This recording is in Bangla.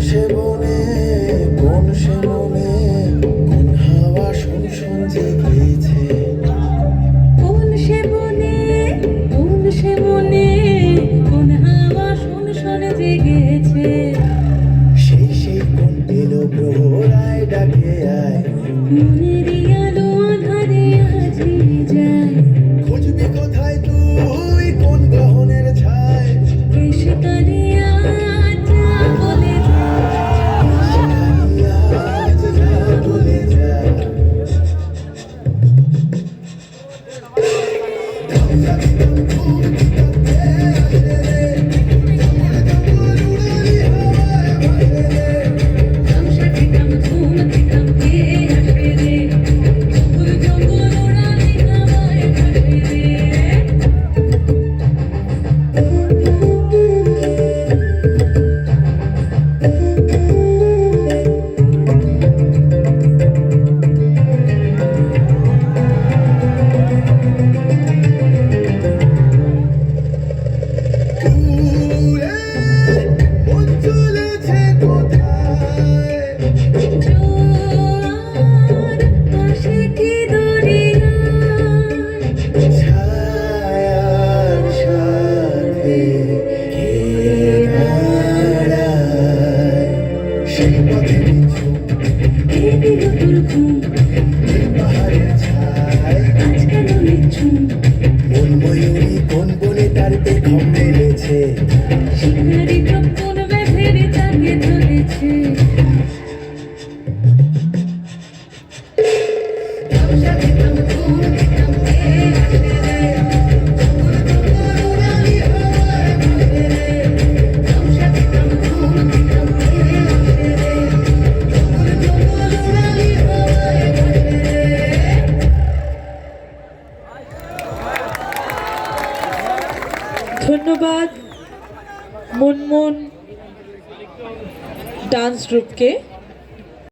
সে বনে কোন সে বনে কোন হাওয়া শুন শুন Gracias. ধন্যবাদ। মুনমুন ডান্স গ্রুপকে